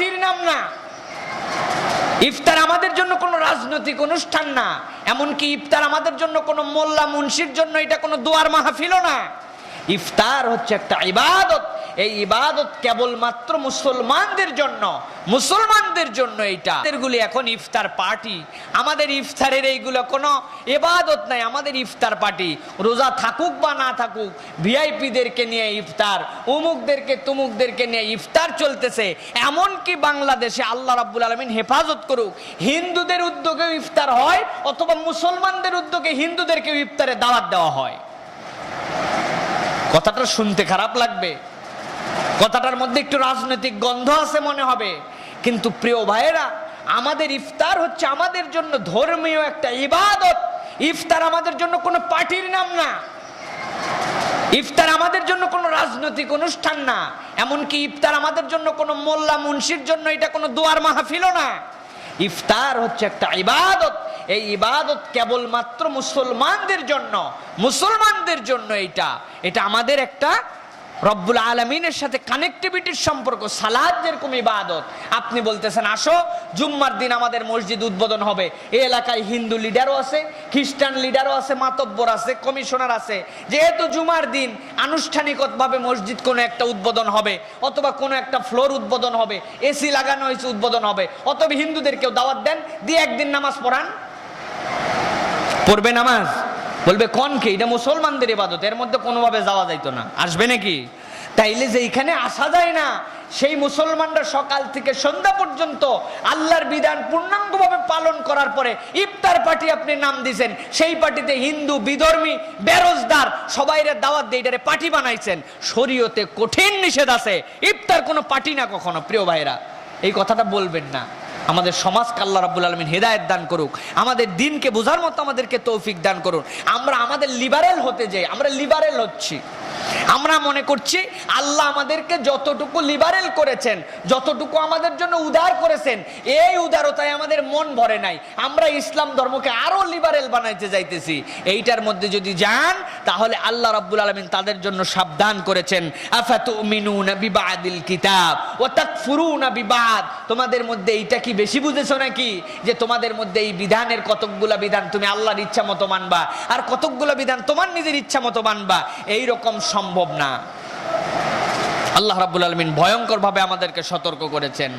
পার্টির নাম না। ইফতার আমাদের জন্য কোনো রাজনৈতিক অনুষ্ঠান না। এমনকি ইফতার আমাদের জন্য কোনো মোল্লা মুন্সির জন্য এটা কোনো দোয়ার মাহফিলও না। ইফতার হচ্ছে একটা ইবাদত। এই ইবাদত কেবলমাত্র মুসলমানদের জন্য মুসলমানদের জন্য এইটা। গুলি এখন ইফতার পার্টি। আমাদের ইফতারের এইগুলো কোনো ইবাদত নাই, আমাদের ইফতার পার্টি। রোজা থাকুক বা না থাকুক, ভিআইপিদেরকে নিয়ে ইফতার, উমুকদেরকে তুমুকদেরকে নিয়ে ইফতার চলতেছে। এমনকি বাংলাদেশে আল্লাহ রাব্বুল আলমিন হেফাজত করুক, হিন্দুদের উদ্যোগেও ইফতার হয় অথবা মুসলমানদের উদ্যোগে হিন্দুদেরকেও ইফতারে দাওয়াত দেওয়া হয়। কথাটা শুনতে খারাপ লাগবে। কথাটার মধ্যে একটু রাজনৈতিক গন্ধ আছে মনে হবে। কিন্তু প্রিয় ভাইয়েরা, আমাদের ইফতার হচ্ছে আমাদের জন্য ধর্মীয় একটা ইবাদত। ইফতার আমাদের জন্য কোনো পার্টির নাম না। ইফতার আমাদের জন্য কোনো রাজনৈতিক অনুষ্ঠান না। এমনকি ইফতার আমাদের জন্য কোনো মোল্লা মুন্সির জন্য এটা কোনো দোয়ার মাহফিলও না। ইফতার হচ্ছে একটা ইবাদত। এই ইবাদত কেবলমাত্র মুসলমানদের জন্য মুসলমানদের জন্য এটা এটা আমাদের একটা রব্বুল আলমিনের সাথে কানেক্টিভিটির সম্পর্ক, সালাদ যেরকম ইবাদত। আপনি বলতেছেন, আসো, জুম্মার দিন আমাদের মসজিদ উদ্বোধন হবে। এই এলাকায় হিন্দু লিডারও আছে, খ্রিস্টান লিডারও আছে, মাতব্বর আছে, কমিশনার আছে। যেহেতু জুমার দিন, আনুষ্ঠানিকভাবে মসজিদ কোনো একটা উদ্বোধন হবে, অথবা কোনো একটা ফ্লোর উদ্বোধন হবে, এসি লাগানো হয়েছে, উদ্বোধন হবে। অথবা হিন্দুদের কেউ দাওয়াত দেন, দিয়ে একদিন নামাজ পড়ান। পড়বে নামাজ? বলবে, কোন কে? এটা মুসলমানদের ইবাদত, এর মধ্যে কোনোভাবে যাওয়া যাইতো না। আসবে নাকি? তাইলে যে এইখানে আসা যায় না, সেই মুসলমানরা সকাল থেকে সন্ধ্যা পর্যন্ত আল্লাহর বিধান পূর্ণাঙ্গভাবে পালন করার পরে ইফতার পার্টি আপনি নাম দিয়েছেন সেই পার্টিতে হিন্দু, বিধর্মী বেরোজদার সবাইরে দাওয়াত দিয়ে এটারে পার্টি বানাইছেন। শরীয়তে কঠিন নিষেধ আছে। ইফতার কোনো পার্টি না কখনো, প্রিয় ভাইরা এই কথাটা বলবেন না। আমাদের সমাজকে আল্লাহ রাবুল আলমিন হেদায়ত দান করুক। আমাদের দিনকে বোঝার মতো আমাদেরকে তৌফিক দান করুন। আমরা আমাদের লিবারেল হতে যাই, আমরা লিবারেল হচ্ছি। আমরা মনে করছি আল্লাহ আমাদেরকে যতটুকু লিবারেল করেছেন, যতটুকু আমাদের জন্য উদার করেছেন, এই উদারতায় আমাদের মন ভরে নাই। আমরা ইসলাম ধর্মকে আরও লিবারেল বানাইতে যাইতেছি। এইটার মধ্যে যদি যান, তাহলে আল্লাহ রাব্বুল আলমিন তাদের জন্য সাবধান করেছেন। আফাতুমিনুনা বিবাদিল কিতাব ও বিবাদ। তোমাদের মধ্যে এইটা কি বেশি বুঝেছ নাকি? যে তোমাদের মধ্যে এই বিধানের কতকগুলা বিধান তুমি আল্লাহর ইচ্ছা মতো মানবা, আর কতকগুলা বিধান তোমার নিজের ইচ্ছা মতো মানবা। এই রকম সম্ভব না। আল্লাহ রাবুল আলমিন ভয়ঙ্করভাবে আমাদেরকে সতর্ক করেছেন।